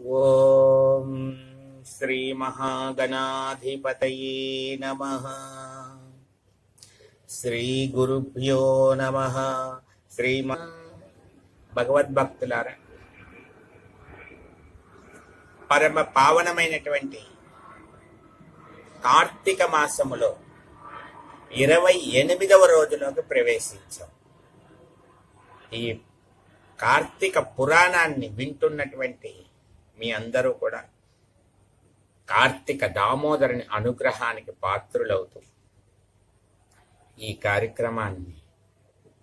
ॐ श्रीमहागणाधिपतये नमः శ్రీగురుభ్యో నమ శ్రీమ భగవద్భక్తులారా పరమ పావనమైనటువంటి కార్తీక మాసములో ఇరవై ఎనిమిదవ రోజులోకి ప్రవేశించాం ఈ కార్తీక పురాణాన్ని వింటున్నటువంటి మీ అందరూ కూడా కార్తీక దామోదరుని అనుగ్రహానికి పాత్రులవుతూ ఈ కార్యక్రమాన్ని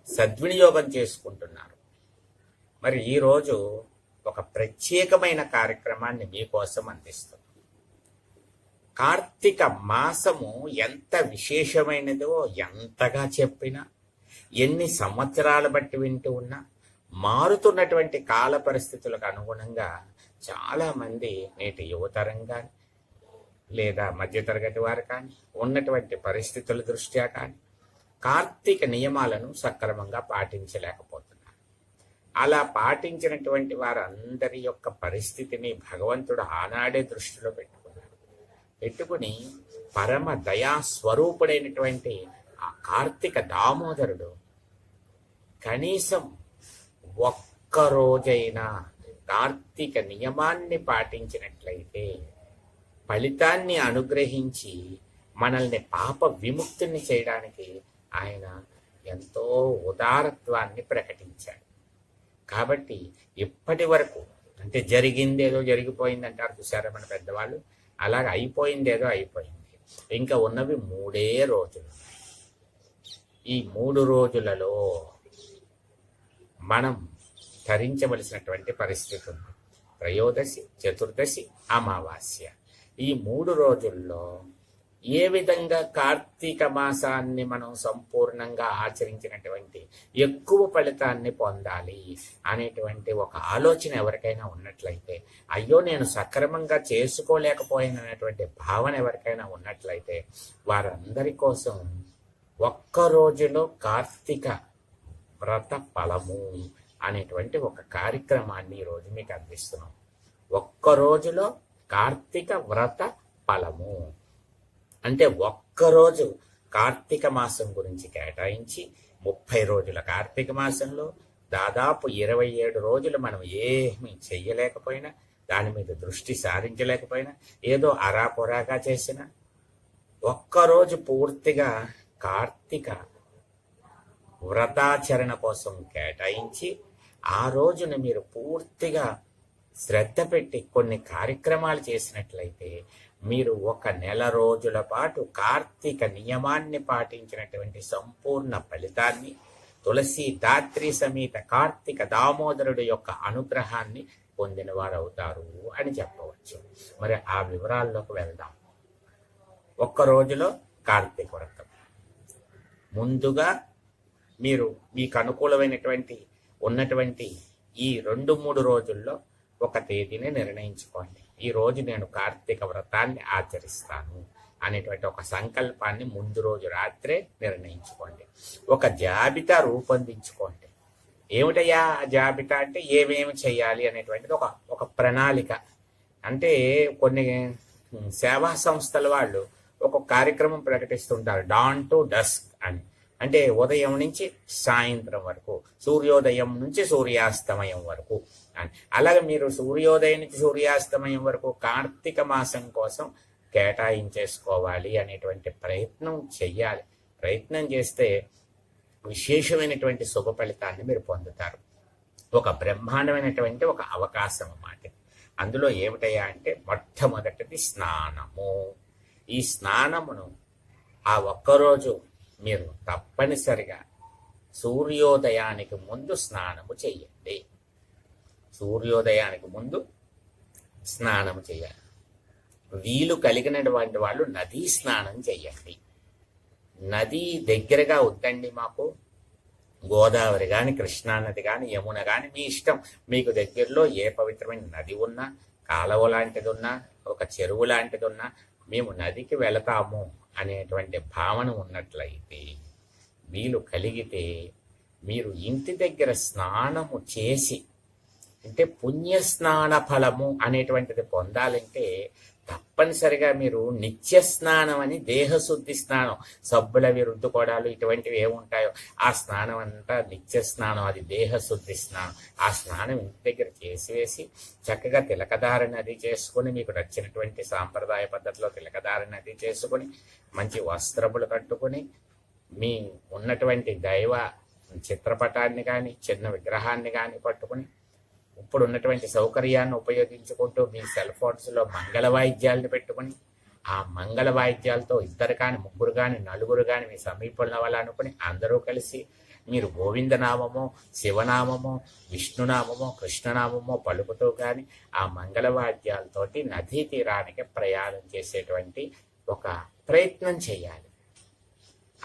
సద్వినియోగం చేసుకుంటున్నారు. మరి ఈరోజు ఒక ప్రత్యేకమైన కార్యక్రమాన్ని మీకోసం అందిస్తుంది కార్తీక మాసము ఎంత విశేషమైనదో ఎంతగా చెప్పినా ఎన్ని సంవత్సరాలు బట్టి వింటూ ఉన్నా మారుతున్నటువంటి కాల పరిస్థితులకు అనుగుణంగా చాలామంది నేటి యువతరం కానీ లేదా మధ్యతరగతి వారు కానీ ఉన్నటువంటి పరిస్థితుల దృష్ట్యా కానీ కార్తీక నియమాలను సక్రమంగా పాటించలేకపోతున్నారు. అలా పాటించినటువంటి వారందరి యొక్క పరిస్థితిని భగవంతుడు ఆనాడే దృష్టిలో పెట్టుకున్నాడు పెట్టుకుని పరమ దయా స్వరూపుడైనటువంటి ఆ కార్తీక దామోదరుడు కనీసం ఒక్క రోజైనా కార్తీక నియమాన్ని పాటించినట్లయితే ఫలితాన్ని అనుగ్రహించి మనల్ని పాప విముక్తిని చేయడానికి ఆయన ఎంతో ఉదారత్వాన్ని ప్రకటించాడు. కాబట్టి ఇప్పటి వరకు అంటే జరిగిందేదో జరిగిపోయింది అంటారు చూసారా మన పెద్దవాళ్ళు? అలాగ అయిపోయిందేదో అయిపోయింది. ఇంకా ఉన్నవి మూడే రోజులు. ఈ మూడు రోజులలో మనం ధరించవలసినటువంటి పరిస్థితి ఉంది. త్రయోదశి చతుర్దశి అమావాస్య. ఈ మూడు రోజుల్లో ఏ విధంగా కార్తీక మాసాన్ని మనం సంపూర్ణంగా ఆచరించినటువంటి ఎక్కువ ఫలితాన్ని పొందాలి అనేటువంటి ఒక ఆలోచన ఎవరికైనా ఉన్నట్లయితే అయ్యో నేను సక్రమంగా చేసుకోలేకపోయినటువంటి భావన ఎవరికైనా ఉన్నట్లయితే వారందరి కోసం ఒక్క రోజులో కార్తీక వ్రత ఫలము అనేటువంటి ఒక కార్యక్రమాన్ని ఈరోజు మీకు అందిస్తున్నాం. ఒక్క రోజులో కార్తీక వ్రత ఫలము. అంటే ఒక్కరోజు కార్తీక మాసం గురించి కేటాయించి ముప్పై రోజుల కార్తీక మాసంలో దాదాపు ఇరవై ఏడు రోజులు మనం ఏమీ చెయ్యలేకపోయినా దాని మీద దృష్టి సారించలేకపోయినా ఏదో అరాపొరాగా చేసిన ఒక్కరోజు పూర్తిగా కార్తీక వ్రతాచరణ కోసం కేటాయించి ఆ రోజున మీరు పూర్తిగా శ్రద్ధ పెట్టి కొన్ని కార్యక్రమాలు చేసినట్లయితే మీరు ఒక నెల రోజుల పాటు కార్తీక నియమాన్ని పాటించినటువంటి సంపూర్ణ ఫలితాన్ని తులసి దాత్రి సమేత కార్తీక దామోదరుడు యొక్క అనుగ్రహాన్ని పొందిన వారు అవుతారు అని చెప్పవచ్చు. మరి ఆ వివరాల్లోకి వెళ్దాం. ఒక్క రోజులో కార్తీక వ్రతం. ముందుగా మీరు మీకు అనుకూలమైనటువంటి ఉన్నటువంటి ఈ రెండు మూడు రోజుల్లో ఒక తేదీని నిర్ణయించుకోండి. ఈ రోజు నేను కార్తీక వ్రతాన్ని ఆచరిస్తాను అనేటువంటి ఒక సంకల్పాన్ని ముందు రోజు రాత్రే నిర్ణయించుకోండి. ఒక జాబితా రూపొందించుకోండి. ఏమిటయ్యా ఆ జాబితా అంటే ఏమేమి చేయాలి అనేటువంటిది ఒక ఒక ప్రణాళిక. అంటే కొన్ని సేవా సంస్థల వాళ్ళు ఒక కార్యక్రమం ప్రకటిస్తుంటారు. డాన్ టు డస్క్ అని. అంటే ఉదయం నుంచి సాయంత్రం వరకు సూర్యోదయం నుంచి సూర్యాస్తమయం వరకు. అని అలాగే మీరు సూర్యోదయం నుంచి సూర్యాస్తమయం వరకు కార్తీక మాసం కోసం కేటాయించేసుకోవాలి అనేటువంటి ప్రయత్నం చెయ్యాలి. ప్రయత్నం చేస్తే విశేషమైనటువంటి శుభ ఫలితాన్ని మీరు పొందుతారు. ఒక బ్రహ్మాండమైనటువంటి ఒక అవకాశం అన్నమాట. అందులో ఏమిటయ్యా అంటే మొట్టమొదటిది స్నానము. ఈ స్నానమును ఆ ఒక్కరోజు మీరు తప్పనిసరిగా సూర్యోదయానికి ముందు స్నానము చేయండి. సూర్యోదయానికి ముందు స్నానం చేయాలి. వీలు కలిగినటువంటి వాళ్ళు నదీ స్నానం చేయండి. నది దగ్గరగా వద్దండి మాకు. గోదావరి కానీ కృష్ణానది కానీ యమున కానీ మీ ఇష్టం. మీకు దగ్గరలో ఏ పవిత్రమైన నది ఉన్నా కాలువ లాంటిది ఉన్నా ఒక చెరువు లాంటిది ఉన్నా మేము నదికి వెళతాము. అనేటువంటి భావన ఉన్నట్లయితే వీలు కలిగితే మీరు ఇంటి దగ్గర స్నానము చేసి అంటే పుణ్యస్నాన ఫలము అనేటువంటిది పొందాలంటే తప్పనిసరిగా మీరు నిత్య స్నానం అని దేహశుద్ధి స్నానం సబ్బులవి రుద్దుకోవడాలు ఇటువంటివి ఏముంటాయో ఆ స్నానం అంతా నిత్య స్నానం అది దేహశుద్ధి స్నానం. ఆ స్నానం ఇంటి దగ్గర చేసివేసి చక్కగా తిలకధారణ అది చేసుకుని మీకు నచ్చినటువంటి సాంప్రదాయ పద్ధతిలో తిలకధారణ అది చేసుకుని మంచి వస్త్రములు కట్టుకుని మీ ఉన్నటువంటి దైవ చిత్రపటాన్ని కానీ చిన్న విగ్రహాన్ని కానీ పట్టుకుని ఇప్పుడు ఉన్నటువంటి సౌకర్యాన్ని ఉపయోగించుకుంటూ మీ సెల్ ఫోన్స్లో మంగళ వాయిద్యాలను పెట్టుకుని ఆ మంగళ వాయిద్యాలతో ఇద్దరు కానీ ముగ్గురు కానీ నలుగురు కానీ మీ సమీపంలో వాళ్ళు అనుకుని అందరూ కలిసి మీరు గోవిందనామము శివనామము విష్ణునామము కృష్ణనామము పలుకుతూ కానీ ఆ మంగళ వాద్యాలతోటి నదీ తీరానికి ప్రయాణం చేసేటువంటి ఒక ప్రయత్నం చేయాలి.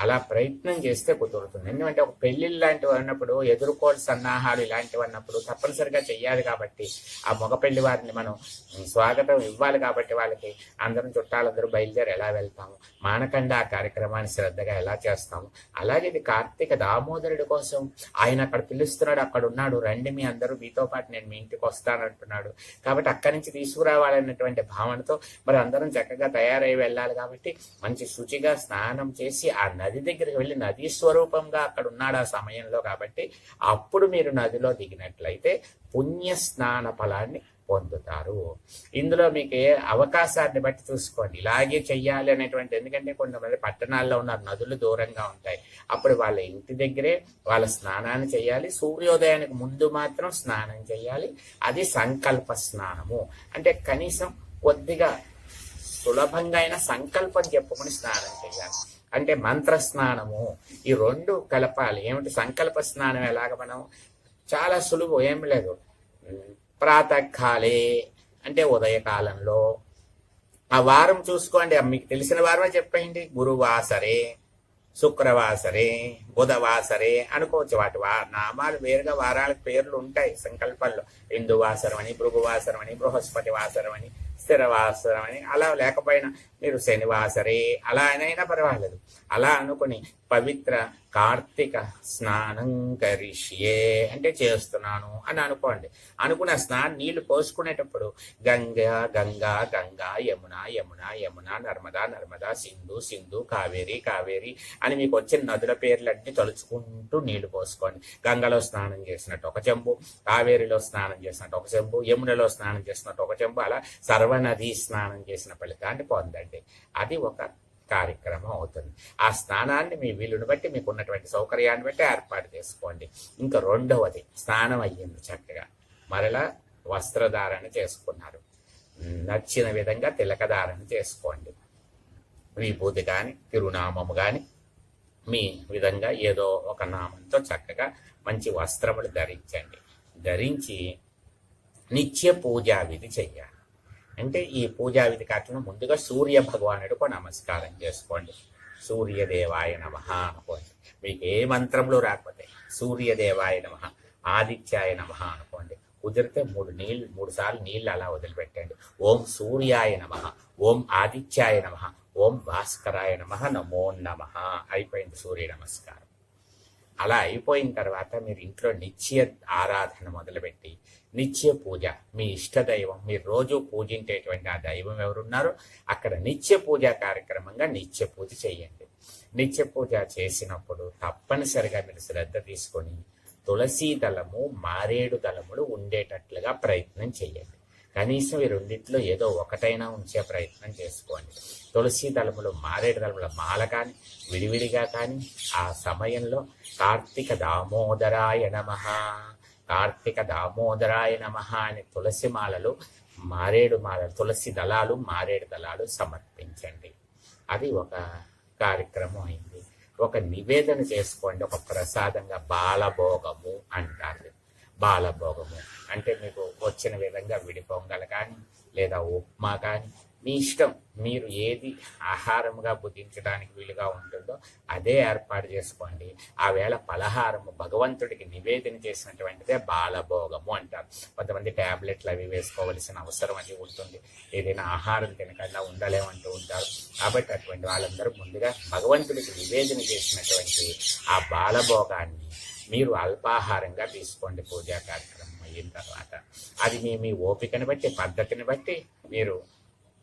అలా ప్రయత్నం చేస్తే కుదురుతుంది. ఎందుకంటే ఒక పెళ్ళిళ్ళు లాంటివి అన్నప్పుడు ఎదుర్కోలు సన్నాహాలు ఇలాంటివి అన్నప్పుడు తప్పనిసరిగా చెయ్యాలి కాబట్టి ఆ మగ పెళ్ళి వారిని మనం స్వాగతం ఇవ్వాలి కాబట్టి వాళ్ళకి అందరం చుట్టాలందరూ బయలుదేరి ఎలా వెళ్తాము? మానకండ ఆ కార్యక్రమాన్ని శ్రద్ధగా ఎలా చేస్తాము? అలాగే ఇది కార్తీక దామోదరుడి కోసం ఆయన అక్కడ పిలుస్తున్నాడు అక్కడ ఉన్నాడు రండి మీ అందరూ మీతో పాటు నేను మీ ఇంటికి వస్తానంటున్నాడు. కాబట్టి అక్కడి నుంచి తీసుకురావాలన్నటువంటి భావనతో మరి అందరం చక్కగా తయారై వెళ్ళాలి కాబట్టి మంచి శుచిగా స్నానం చేసి ఆ నది దగ్గరికి వెళ్ళి నదీ స్వరూపంగా అక్కడ ఉన్నాడు ఆ సమయంలో కాబట్టి అప్పుడు మీరు నదిలో దిగినట్లయితే పుణ్య స్నాన ఫలాన్ని పొందుతారు. ఇందులో మీకు ఏ అవకాశాన్ని బట్టి చూసుకోండి. ఇలాగే చెయ్యాలి అనేటువంటి ఎందుకంటే కొంతమంది పట్టణాల్లో ఉన్న నదులు దూరంగా ఉంటాయి. అప్పుడు వాళ్ళ ఇంటి దగ్గరే వాళ్ళ స్నానాన్ని చేయాలి సూర్యోదయానికి ముందు మాత్రం స్నానం చేయాలి అది సంకల్ప స్నానము. అంటే కనీసం కొద్దిగా సులభంగా అయిన సంకల్పం చెప్పుకుని స్నానం చేయాలి. అంటే మంత్ర స్నానము ఈ రెండు కలపాలి. ఏమిటి? సంకల్ప స్నానం ఎలాగ మనం? చాలా సులువు. ఏం లేదు. ప్రాతకాలే. అంటే ఉదయకాలంలో. ఆ వారం చూసుకోండి. మీకు తెలిసిన వారమే చెప్పండి గురువాసరే శుక్రవాసరే బుధవాసరే అనుకోవచ్చు. వాటి వా నామాలు వేరుగా వారాలకు పేర్లు ఉంటాయి సంకల్పంలో. హిందువాసరం అని భృగువాసరం అని బృహస్పతి వాసరం అని స్థిరవాసరం అని అలా లేకపోయినా మీరు శనివాసరే అలా అయినా పర్వాలేదు. అలా అనుకుని పవిత్ర కార్తీక స్నానం కరిష్యే అంటే చేస్తున్నాను అని అనుకోండి. అనుకున్న స్నానం నీళ్ళు పోసుకునేటప్పుడు గంగా గంగా గంగా యమున యమున యమున నర్మదా నర్మదా సింధు సింధు కావేరి కావేరి అని మీకు వచ్చిన నదుల పేర్లన్నీ తలుచుకుంటూ నీళ్ళు పోసుకోండి. గంగలో స్నానం చేసినట్టు ఒక చెంబు కావేరిలో స్నానం చేసినట్టు ఒక చెంబు యమునలో స్నానం చేసినట్టు ఒక చెంబు అలా సర్వనది స్నానం చేసిన ఫలితాన్ని పొందండి. అది ఒక కార్యక్రమం అవుతుంది. ఆ స్నానాన్ని మీ వీలుని బట్టి మీకు ఉన్నటువంటి సౌకర్యాన్ని బట్టి ఏర్పాటు చేసుకోండి. ఇంకా రెండవది స్నానం అయ్యింది చక్కగా. మరలా వస్త్రధారణ చేసుకున్నారు. నచ్చిన విధంగా తిలకధారణ చేసుకోండి. విభూతి కానీ తిరునామము కానీ మీ విధంగా ఏదో ఒక నామంతో చక్కగా మంచి వస్త్రములు ధరించండి. ధరించి నిత్య పూజా విధి చెయ్యాలి. అంటే ఈ పూజా విధి కాకుండా ముందుగా సూర్య భగవానుడికి నమస్కారం చేసుకోండి. సూర్యదేవాయ నమ అనుకోండి. మీకు ఏ మంత్రంలో రాకపోతే సూర్యదేవాయ నమ ఆదిత్యాయ నమ అనుకోండి. కుదిరితే మూడు నీళ్ళు మూడు సార్లు నీళ్ళు అలా వదిలిపెట్టండి. ఓం సూర్యాయ నమ ఓం ఆదిత్యాయ నమ ఓం భాస్కరాయ నమ నమో నమ అయిపోయింది సూర్య నమస్కారం. అలా అయిపోయిన తర్వాత మీరు ఇంట్లో నిత్య ఆరాధన మొదలుపెట్టి నిత్య పూజ. మీ ఇష్ట దైవం మీరు రోజు పూజించేటువంటి ఆ దైవం ఎవరున్నారో అక్కడ నిత్య పూజ కార్యక్రమంగా నిత్య పూజ చేయండి. నిత్య పూజ చేసినప్పుడు తప్పనిసరిగా మీరు శ్రద్ధ తీసుకొని తులసీ దళము మారేడు దళములు ఉండేటట్లుగా ప్రయత్నం చేయండి. కనీసం ఈ రెండింటిలో ఏదో ఒకటైనా ఉంచే ప్రయత్నం చేసుకోండి. తులసి దళములు మారేడు దళముల మాల కానీ విడివిడిగా కానీ ఆ సమయంలో కార్తీక దామోదరాయ నమ. కార్తీక దామోదరాయ నమ అనే తులసి మాలలు మారేడు మాల తులసి దళాలు మారేడు దళాలు సమర్పించండి. అది ఒక కార్యక్రమం అయింది. ఒక నివేదన చేసుకోండి ఒక ప్రసాదంగా బాలభోగము అంటారు. బాలభోగము అంటే మీకు వచ్చిన విధంగా విడిపొంగలు కానీ లేదా ఉప్మా కానీ మీ ఇష్టం. మీరు ఏది ఆహారముగా భుజించడానికి వీలుగా ఉంటుందో అదే ఏర్పాటు చేసుకోండి. ఆ వేళ పలహారము భగవంతుడికి నివేదన చేసినటువంటిదే బాలభోగము అంటారు. కొంతమంది ట్యాబ్లెట్లు అవి వేసుకోవలసిన అవసరం అది ఉంటుంది. ఏదైనా ఆహారం తినకుండా ఉండలేమంటూ ఉంటారు. కాబట్టి అటువంటి వాళ్ళందరూ ముందుగా భగవంతుడికి నివేదన చేసినటువంటి ఆ బాలభోగాన్ని మీరు అల్పాహారంగా తీసుకోండి పూజా కార్యక్రమం అయిన తర్వాత. అది మీ మీ ఓపికని బట్టి పద్ధతిని బట్టి మీరు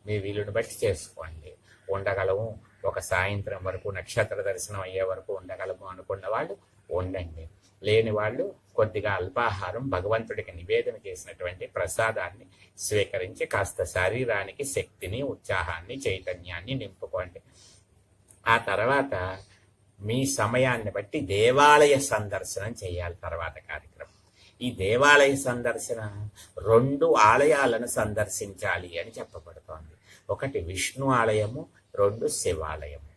మీ వీలుని బట్టి చేసుకోండి. ఉండగలము. ఒక సాయంత్రం వరకు నక్షత్ర దర్శనం అయ్యే వరకు ఉండగలము అనుకున్న వాళ్ళు ఉండండి. లేని వాళ్ళు కొద్దిగా అల్పాహారం భగవంతుడికి నివేదన చేసినటువంటి ప్రసాదాన్ని స్వీకరించి కాస్త శరీరానికి శక్తిని ఉత్సాహాన్ని చైతన్యాన్ని నింపుకోండి. ఆ తర్వాత మీ సమయాన్ని బట్టి దేవాలయ సందర్శనం చేయాలి. తర్వాత కార్యక్రమం. ఈ దేవాలయ సందర్శన రెండు ఆలయాలను సందర్శించాలి అని చెప్పబడుతోంది. ఒకటి విష్ణు ఆలయము రెండు శివాలయము.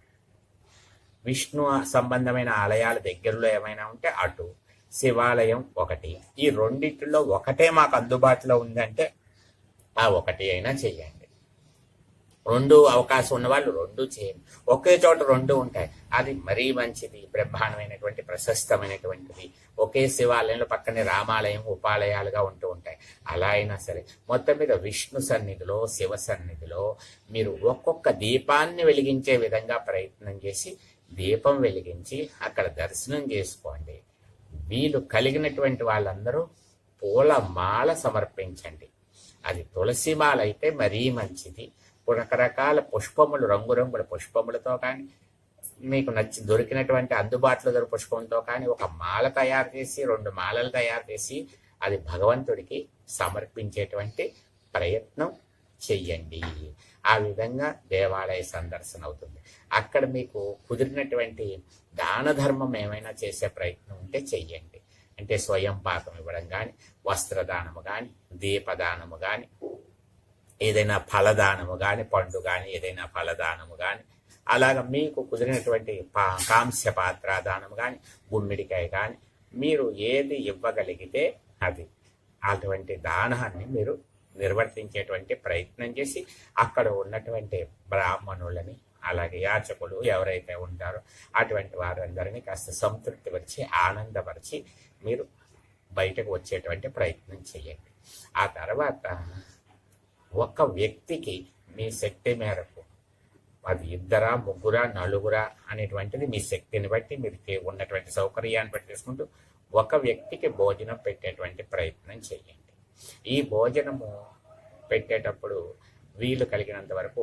విష్ణు సంబంధమైన ఆలయాల దగ్గరలో ఏమైనా ఉంటే అటు. శివాలయం ఒకటి. ఈ రెండింటిలో ఒకటే మాకు అందుబాటులో ఉందంటే ఆ ఒకటి అయినా చెయ్యండి. రెండు అవకాశం ఉన్నవాళ్ళు రెండు చేయండి. ఒకే చోట రెండు ఉంటాయి. అది మరీ మంచిది బ్రహ్మాండమైనటువంటి ప్రశస్తమైనటువంటిది. ఒకే శివాలయంలో పక్కనే రామాలయం ఉపాలయాలుగా ఉంటూ ఉంటాయి. అలా అయినా సరే మొత్తం మీద విష్ణు సన్నిధిలో శివ సన్నిధిలో మీరు ఒక్కొక్క దీపాన్ని వెలిగించే విధంగా ప్రయత్నం చేసి దీపం వెలిగించి అక్కడ దర్శనం చేసుకోండి. వీలు కలిగినటువంటి వాళ్ళందరూ పూల మాల సమర్పించండి. అది తులసి మాల అయితే మరీ మంచిది. రకరకాల పుష్పములు రంగురంగుల పుష్పములతో కానీ మీకు నచ్చి దొరికినటువంటి అందుబాటులో దొరికి పుష్పంతో కానీ ఒక మాల తయారు చేసి రెండు మాలలు తయారు చేసి అది భగవంతుడికి సమర్పించేటువంటి ప్రయత్నం చెయ్యండి. ఆ విధంగా దేవాలయ సందర్శన అవుతుంది. అక్కడ మీకు కుదిరినటువంటి దాన ధర్మం ఏమైనా చేసే ప్రయత్నం ఉంటే చెయ్యండి. అంటే స్వయం పాకం ఇవ్వడం కానీ వస్త్రదానము కానీ దీపదానము కానీ ఏదైనా ఫలదానము కానీ పండు కానీ ఏదైనా ఫలదానము కానీ అలాగ మీకు కుదిరినటువంటి పా కాంస్య పాత్ర దానము కానీ గుమ్మిడికాయ కానీ మీరు ఏది ఇవ్వగలిగితే అది. అటువంటి దానాన్ని మీరు నిర్వర్తించేటువంటి ప్రయత్నం చేసి అక్కడ ఉన్నటువంటి బ్రాహ్మణులని అలాగే యాచకులు ఎవరైతే ఉంటారో అటువంటి వారందరినీ కాస్త సంతృప్తిపరిచి ఆనందపరిచి మీరు బయటకు వచ్చేటువంటి ప్రయత్నం చేయండి. ఆ తర్వాత ఒక వ్యక్తికి మీ శక్తి మేరకు అది ఇద్దరా ముగ్గురా నలుగురా అనేటువంటిది మీ శక్తిని బట్టి మీరు ఉన్నటువంటి సౌకర్యాన్ని బట్టి తీసుకుంటూ ఒక వ్యక్తికి భోజనం పెట్టేటువంటి ప్రయత్నం చేయండి. ఈ భోజనము పెట్టేటప్పుడు వీలు కలిగినంత వరకు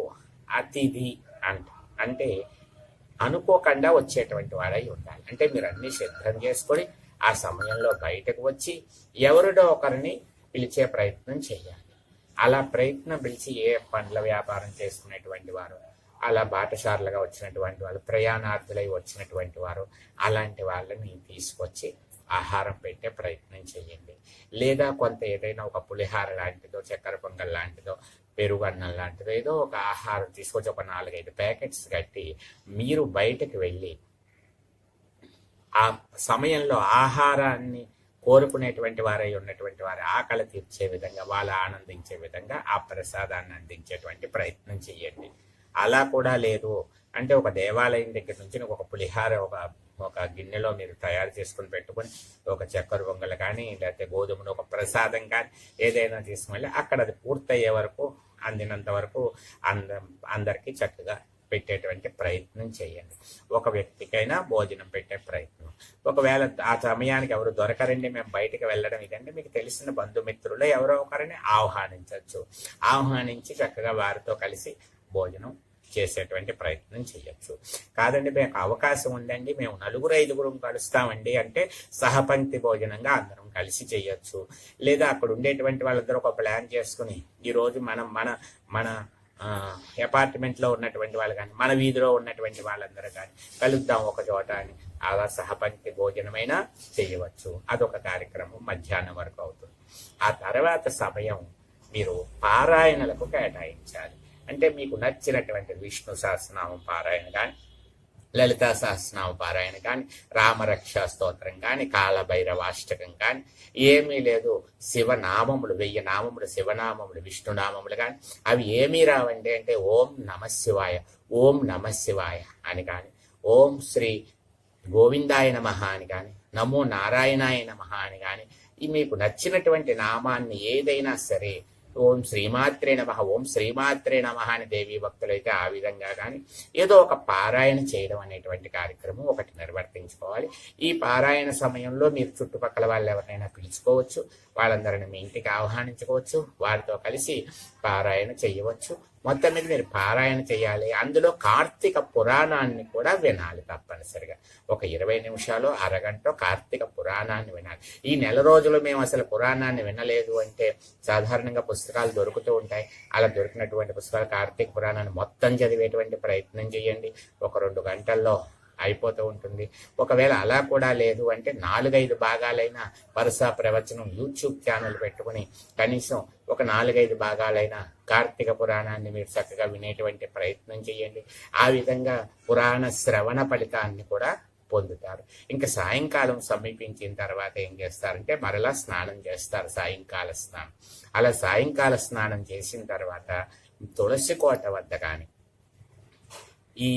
అతిథి అంట అంటే అనుకోకుండా వచ్చేటువంటి వాడై ఉండాలి. అంటే మీరు అన్ని సిద్ధం చేసుకొని ఆ సమయంలో బయటకు వచ్చి ఎవరిడో ఒకరిని పిలిచే ప్రయత్నం చేయాలి. అలా ప్రయత్నం పిలిచి ఏ పండ్ల వ్యాపారం చేసుకునేటువంటి వారు అలా బాటసారులుగా వచ్చినటువంటి వాళ్ళు ప్రయాణార్థులై వచ్చినటువంటి వారు అలాంటి వాళ్ళని తీసుకొచ్చి ఆహారం పెట్టే ప్రయత్నం చేయండి. లేదా కొంత ఏదైనా ఒక పులిహార లాంటిదో చక్కెర పొంగల్ లాంటిదో పెరుగు అన్నం లాంటిదో ఏదో ఒక ఆహారం తీసుకొచ్చి ఒక నాలుగైదు ప్యాకెట్స్ కట్టి మీరు బయటకు వెళ్ళి ఆ సమయంలో ఆహారాన్ని కోరుకునేటువంటి వారై ఉన్నటువంటి వారి ఆకలి తీర్చే విధంగా వాళ్ళు ఆనందించే విధంగా ఆ ప్రసాదాన్ని అందించేటువంటి ప్రయత్నం చేయండి. అలా కూడా లేదు. అంటే ఒక దేవాలయం దగ్గర నుంచి ఒక పులిహార ఒక ఒక గిన్నెలో మీరు తయారు చేసుకుని పెట్టుకొని ఒక చక్కెర బొంగలు కానీ లేకపోతే గోధుమను ఒక ప్రసాదం కానీ ఏదైనా తీసుకువెళ్ళి అక్కడ అది పూర్తయ్యే వరకు అందినంత వరకు అంద అందరికీ చక్కగా పెట్టేటువంటి ప్రయత్నం చేయండి. ఒక వ్యక్తికైనా భోజనం పెట్టే ప్రయత్నం. ఒకవేళ ఆ సమయానికి ఎవరు దొరకరండి మేము బయటకు వెళ్ళడం ఇదంటే మీకు తెలిసిన బంధుమిత్రులు ఎవరో ఒకరిని ఆహ్వానించవచ్చు. ఆహ్వానించి చక్కగా వారితో కలిసి భోజనం చేసేటువంటి ప్రయత్నం చేయొచ్చు. కాదండి మీకు అవకాశం ఉందండి మేము నలుగురు ఐదుగురు కలుస్తామండి అంటే సహపంక్తి భోజనంగా అందరం కలిసి చేయొచ్చు. లేదా అక్కడ ఉండేటువంటి వాళ్ళందరూ ఒక ప్లాన్ చేసుకుని ఈరోజు మనం మన మన అపార్ట్మెంట్లో ఉన్నటువంటి వాళ్ళు కానీ మన వీధిలో ఉన్నటువంటి వాళ్ళందరూ కానీ కలుద్దాం ఒక చోట అని. అలా సహపంక్తి భోజనమైనా చేయవచ్చు. అదొక కార్యక్రమం మధ్యాహ్నం వరకు అవుతుంది. ఆ తర్వాత సమయం మీరు పారాయణలకు కేటాయించాలి. అంటే మీకు నచ్చినటువంటి విష్ణు సహస్రనామం పారాయణ కానీ లలితా సహస్రనామ పారాయణ కానీ రామరక్ష స్తోత్రం కానీ కాలభైరవాష్టకం కానీ ఏమీ లేదు. శివనామములు వెయ్యి నామములు శివనామములు విష్ణునామములు కానీ అవి ఏమీ రావండి అంటే ఓం నమ శివాయ ఓం నమ శివాయ అని కానీ ఓం శ్రీ గోవిందాయ నమ అని కానీ నమో నారాయణాయ నమ అని కానీ మీకు నచ్చినటువంటి నామాన్ని ఏదైనా సరే ఓం శ్రీమాత్రే నమ ఓం శ్రీమాత్రే నమ అని దేవీ భక్తులైతే ఆ విధంగా కానీ ఏదో ఒక పారాయణ చేయడం అనేటువంటి కార్యక్రమం ఒకటి నిర్వర్తించుకోవాలి. ఈ పారాయణ సమయంలో మీరు చుట్టుపక్కల వాళ్ళు ఎవరినైనా పిలుచుకోవచ్చు వాళ్ళందరిని మీ ఇంటికి ఆహ్వానించుకోవచ్చు వారితో కలిసి పారాయణ చేయవచ్చు. మొత్తం మీద మీరు పారాయణ చేయాలి. అందులో కార్తీక పురాణాన్ని కూడా వినాలి తప్పనిసరిగా. ఒక ఇరవై నిమిషాలు అరగంట కార్తీక పురాణాన్ని వినాలి. ఈ నెల రోజులు మేము అసలు పురాణాన్ని వినలేదు అంటే సాధారణంగా పుస్తకాలు దొరుకుతూ ఉంటాయి. అలా దొరికినటువంటి పుస్తకాలు కార్తీక పురాణాన్ని మొత్తం చదివేటువంటి ప్రయత్నం చేయండి. ఒక రెండు గంటల్లో అయిపోతూ ఉంటుంది. ఒకవేళ అలా కూడా లేదు అంటే నాలుగైదు భాగాలైన వరుస ప్రవచనం యూట్యూబ్ ఛానల్ పెట్టుకుని కనీసం ఒక నాలుగైదు భాగాలైన కార్తీక పురాణాన్ని మీరు చక్కగా వినేటువంటి ప్రయత్నం చేయండి. ఆ విధంగా పురాణ శ్రవణ ఫలితాన్ని కూడా పొందుతారు. ఇంకా సాయంకాలం సమీపించిన తర్వాత ఏం చేస్తారంటే మరలా స్నానం చేస్తారు సాయంకాల స్నానం. అలా సాయంకాల స్నానం చేసిన తర్వాత తులసి కోట వద్ద కానీ ఈ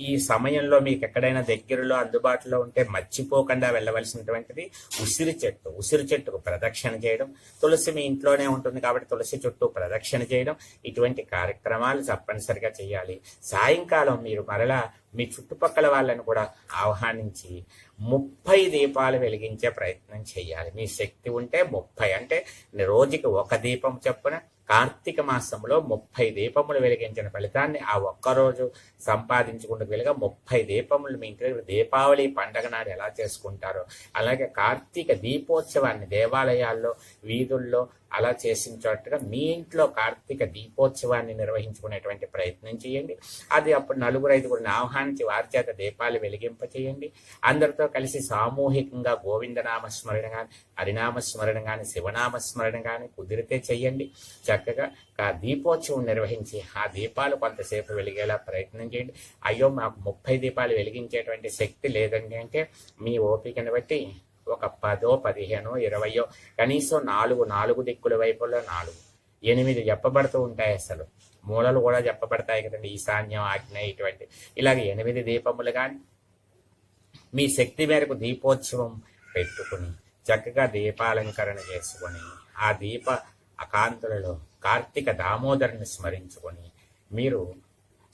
ఈ సమయంలో మీకు ఎక్కడైనా దగ్గరలో అందుబాటులో ఉంటే మర్చిపోకుండా వెళ్ళవలసినటువంటిది ఉసిరి చెట్టు. ఉసిరి చెట్టుకు ప్రదక్షిణ చేయడం. తులసి మీ ఇంట్లోనే ఉంటుంది కాబట్టి తులసి చుట్టూ ప్రదక్షిణ చేయడం. ఇటువంటి కార్యక్రమాలు తప్పనిసరిగా చేయాలి. సాయంకాలం మీరు మరలా మీ చుట్టుపక్కల వాళ్ళని కూడా ఆహ్వానించి ముప్పై దీపాలు వెలిగించే ప్రయత్నం చేయాలి. మీ శక్తి ఉంటే ముప్పై. అంటే రోజుకి ఒక దీపం చొప్పున కార్తీక మాసంలో ముప్పై దీపములు వెలిగించిన ఫలితాన్ని ఆ ఒక్కరోజు సంపాదించుకుంటూ వెలుగా ముప్పై దీపములు మీ ఇంటి దగ్గర దీపావళి పండగ నాడు ఎలా చేసుకుంటారో. అలాగే కార్తీక దీపోత్సవాన్ని దేవాలయాల్లో వీధుల్లో అలా చేసిన చోటగా మీ ఇంట్లో కార్తీక దీపోత్సవాన్ని నిర్వహించుకునేటువంటి ప్రయత్నం చేయండి. అది అప్పుడు నలుగురు ఐదుగురిని ఆహ్వానించి వారి చేత దీపాలు వెలిగింప చేయండి అందరితో కలిసి సామూహికంగా గోవిందనామ స్మరణ కానీ హరినామ స్మరణ కానీ శివనామ స్మరణ కానీ కుదిరితే చెయ్యండి చక్కగా ఆ దీపోత్సవం నిర్వహించి ఆ దీపాలు కొంతసేపు వెలిగేలా ప్రయత్నం చేయండి. అయ్యో మాకు ముప్పై దీపాలు వెలిగించేటువంటి శక్తి లేదండి అంటే మీ ఓపికను బట్టి ఒక పదో పదిహేనో ఇరవయో కనీసం నాలుగు నాలుగు దిక్కుల వైపుల్లో నాలుగు. ఎనిమిది చెప్పబడుతూ ఉంటాయి అసలు. మూలలు కూడా చెప్పబడతాయి కదండి ఈశాన్యం ఆజ్ఞ ఇటువంటి. ఇలాగ ఎనిమిది దీపములు కానీ మీ శక్తి మేరకు దీపోత్సవం పెట్టుకుని చక్కగా దీపాలంకరణ చేసుకొని ఆ దీప అకాంతులలో కార్తీక దామోదరుని స్మరించుకొని మీరు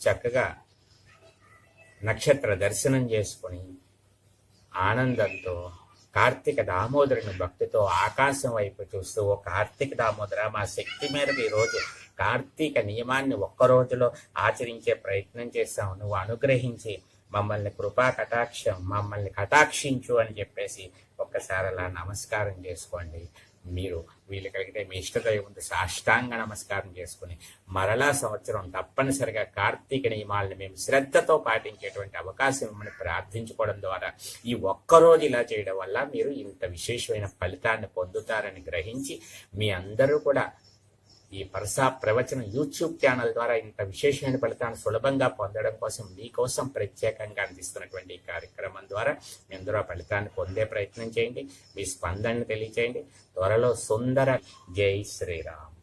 చక్కగా నక్షత్ర దర్శనం చేసుకొని ఆనందంతో కార్తీక దామోదరుని భక్తితో ఆకాశం వైపు చూస్తూ ఓ కార్తీక దామోదర మా శక్తి మేరకు ఈరోజు కార్తీక నియమాన్ని ఒక్క రోజులో ఆచరించే ప్రయత్నం చేస్తాం నువ్వు అనుగ్రహించి మమ్మల్ని కృపా కటాక్షం మమ్మల్ని కటాక్షించు అని చెప్పేసి ఒక్కసారి అలా నమస్కారం చేసుకోండి. మీరు వీళ్ళు కలిగితే మీ ఇష్టదైవం సాష్టాంగ నమస్కారం చేసుకుని మరలా సంవత్సరం తప్పనిసరిగా కార్తీక నియమాలను మేము శ్రద్ధతో పాటించేటువంటి అవకాశం మిమ్మల్ని ప్రార్థించుకోవడం ద్వారా ఈ ఒక్కరోజు ఇలా చేయడం వల్ల మీరు ఇంత విశేషమైన ఫలితాన్ని పొందుతారని గ్రహించి మీ అందరూ కూడా ఈ పరసా ప్రవచన యూట్యూబ్ ఛానల్ ద్వారా ఇంత విశేషమైన ఫలితాన్ని సులభంగా పొందడం కోసం మీకోసం ప్రత్యేకంగా అందిస్తున్నటువంటి ఈ కార్యక్రమం ద్వారా మీ అందరూ ఆ ఫలితాన్ని పొందే ప్రయత్నం చేయండి. మీ స్పందనను తెలియచేయండి. త్వరలో సుందర జై శ్రీరామ్.